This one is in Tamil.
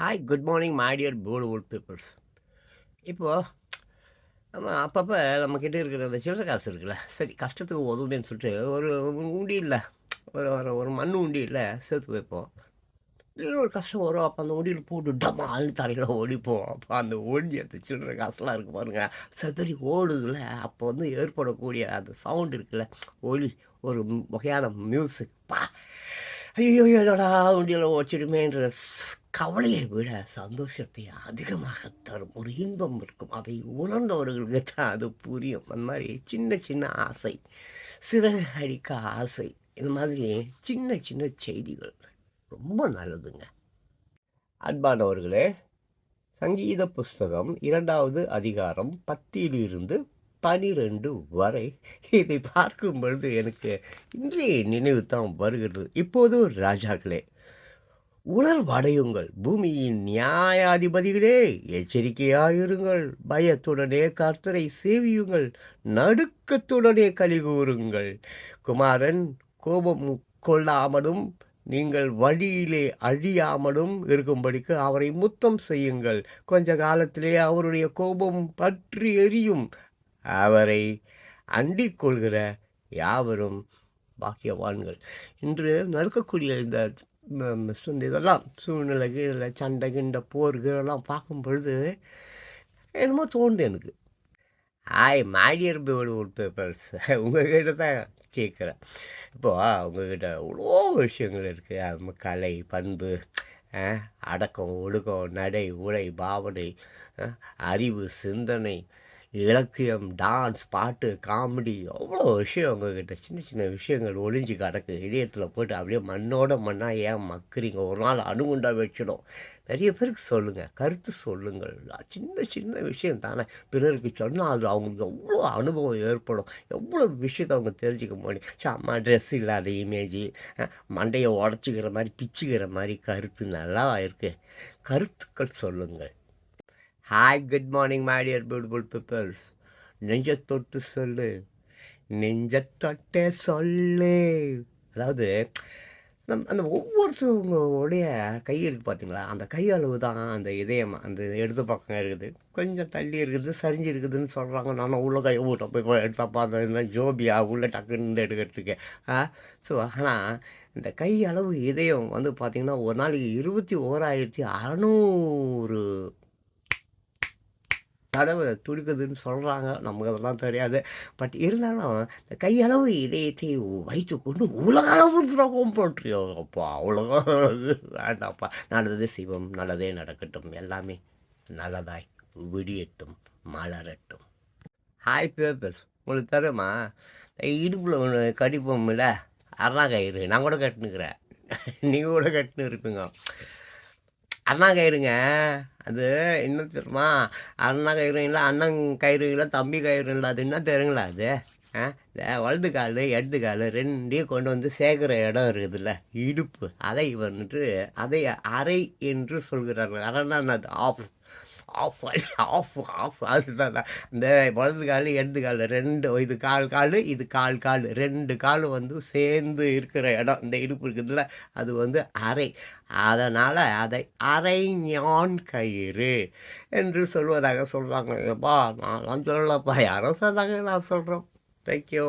Hi good morning my dear board papers இப்போது நம்ம அப்பப்போ நம்மக்கிட்ட இருக்கிற அந்த சில்லறை காசு இருக்குல்ல சரி கஷ்டத்துக்கு உதவுமேன்னு சொல்லிட்டு ஒரு உண்டியில் ஒரு ஒரு ஒரு மண் உண்டியில் சேர்த்து வைப்போம். இல்லை ஒரு கஷ்டம் வரும் அப்போ அந்த உண்டியில் போட்டு டமால்னு தலையில் ஓடிப்போம் அப்போ அந்த ஓடி அந்த சில்லறை காசுலாம் இருக்குது பாருங்க செதறி ஓடுதுல அப்போ வந்து ஏற்படக்கூடிய அந்த சவுண்ட் இருக்குல்ல ஒளி ஒரு வகையான மியூசிக் பா ஐயோ என்னடா உண்டியில் ஓச்சிடுமேன்ற கவலையை விட சந்தோஷத்தை அதிகமாக தரும் ஒரு இன்பம் இருக்கும். அதை உணர்ந்தவர்களுக்கு தான் அது புரியும். அந்த மாதிரி சின்ன சின்ன ஆசை சிறகு அடிக்க ஆசை இது மாதிரி சின்ன சின்ன செய்திகள் ரொம்ப நல்லதுங்க. அன்பானவர்களே சங்கீத புஸ்தகம் இரண்டாவது அதிகாரம் பத்தியிலிருந்து பனிரெண்டு வரை இதை பார்க்கும் பொழுது எனக்கு இன்றைய நினைவு தான் வருகிறது. இப்போது ராஜாக்களே உணர்வடையுங்கள். பூமியின் நியாயாதிபதிகளே எச்சரிக்கையாயிருங்கள். பயத்துடனே கர்த்தரை சேவியுங்கள். நடுக்கத்துடனே கலிகூறுங்கள் குமாரன் கோபம் கொள்ளாமலும் நீங்கள் வழியிலே அழியாமலும் இருக்கும்படிக்கு அவரை முத்தம் செய்யுங்கள். கொஞ்ச காலத்திலே அவருடைய கோபம் பற்றி எரியும். அவரை அண்டிக் கொள்கிற யாவரும் பாக்கியவான்கள். இன்று நடக்கக்கூடிய இந்த ம- இதெல்லாம் சூழ்நிலை கீழே சண்டை கிண்ட போர் கீழெல்லாம் பார்க்கும் பொழுது என்னமோ தோணுது எனக்கு. ஹாய் மாடியர் பேர்டு ஒரு பேப்பர்ஸ் உங்ககிட்ட தான் கேட்குறேன் இப்போ உங்ககிட்ட இவ்வளோ விஷயங்கள் இருக்குது அது கலை பண்பு அடக்கம் ஒடுக்கம் நடை உடை பாவனை அறிவு சிந்தனை இலக்கியம் டான்ஸ் பாட்டு காமெடி அவ்வளோ விஷயம் உங்ககிட்ட சின்ன சின்ன விஷயங்கள் ஒளிஞ்சு கிடக்கு. இதயத்தில் போட்டு அப்படியே மண்ணோட மண்ணாக ஏன் மக்குறீங்க? ஒரு நாள் அணுகுண்டா வச்சிடும். நிறைய பேருக்கு சொல்லுங்கள் கருத்து சொல்லுங்கள். சின்ன சின்ன விஷயம் தானே. பிறருக்கு சொன்னால் அது அவங்களுக்கு எவ்வளோ அனுபவம் ஏற்படும். எவ்வளோ விஷயத்தை அவங்க தெரிஞ்சுக்க முடியும். சே அம்மா ட்ரெஸ் இல்லாத இமேஜ் மண்டையை உடச்சிக்கிற மாதிரி பிச்சுக்கிற மாதிரி கருத்து நல்லா இருக்குது கருத்துக்கள் சொல்லுங்கள். Hi good morning my dear beautiful peoples நெஞ்ச தொட்டு சொல்லு. நெஞ்ச தொட்டே சொல்லு. அதாவது நம் அந்த ஒவ்வொருத்தவங்களுடைய கை இருக்குது பார்த்தீங்களா அந்த கையளவு தான் அந்த இதயம் அந்த எடுத்த பக்கம் இருக்குது. கொஞ்சம் தள்ளி இருக்குது சரிஞ்சு இருக்குதுன்னு சொல்கிறாங்க நானும் உள்ள கை ஊட்ட போய் எடுத்தப்பா அந்த ஜோபியா? உள்ளே டக்குன்னு இருந்து எடுக்கிறதுக்கு ஸோ ஆனால் இந்த கை அளவு இதயம் வந்து பார்த்திங்கன்னா ஒரு நாளைக்கு இருபத்தி ஓராயிரத்தி அறநூறு தடவை துடிக்குதுன்னு சொல்கிறாங்க நமக்கு அதெல்லாம் தெரியாது. பட் இருந்தாலும் இந்த கையளவு இதயத்தை வைத்து கொண்டு உலக அளவு துரோகம் பண்ணுறியோப்பா அப்பா வேண்டாப்பா நல்லது சிவம் நல்லதே நடக்கட்டும். எல்லாமே நல்லதாய் விடியட்டும் மலரட்டும். ஹாய் பேப்பர்ஸ் உங்களுக்கு தருமா இடுப்பில் ஒன்று கடிப்போம்ல அரணா கயிறு. நான் கூட கட்டுனுக்கிறேன். நீங்கள் கூட கட்டுன்னு இருப்பீங்க. அண்ணா கயிறுங்க அது என்ன தெரியுமா? அண்ணா கயிறு இல்லை அண்ணன் கயிறு இல்லை தம்பி கயிறு இல்லை அது என்ன தெரியுங்களா அது? ஆ இந்த வலது கால் இடது கால் ரெண்டையும் கொண்டு வந்து சேர்க்குற இடம் இருக்குதுல்ல இடுப்பு. அதை வந்துட்டு அதை அறை என்று சொல்கிறார்கள். அரைன்னா அது ஆஃப் ஆஃப் ஆஃப் ஆஃப் அதுதான் தான். இந்த வலது கால் இடது கால் ரெண்டு இது கால் கால் இது கால் கால். ரெண்டு கால் வந்து சேர்ந்து இருக்கிற இடம். இந்த இடுப்பு இருக்குதுல்ல அது வந்து அரை அதனால் அதை அரை ஞான் கயிறு என்று சொல்வதாக சொல்கிறாங்க எப்பா நான் சொல்லலப்பா. யாரோ சொன்னாங்க நான் சொல்கிறோம் தேங்க்யூ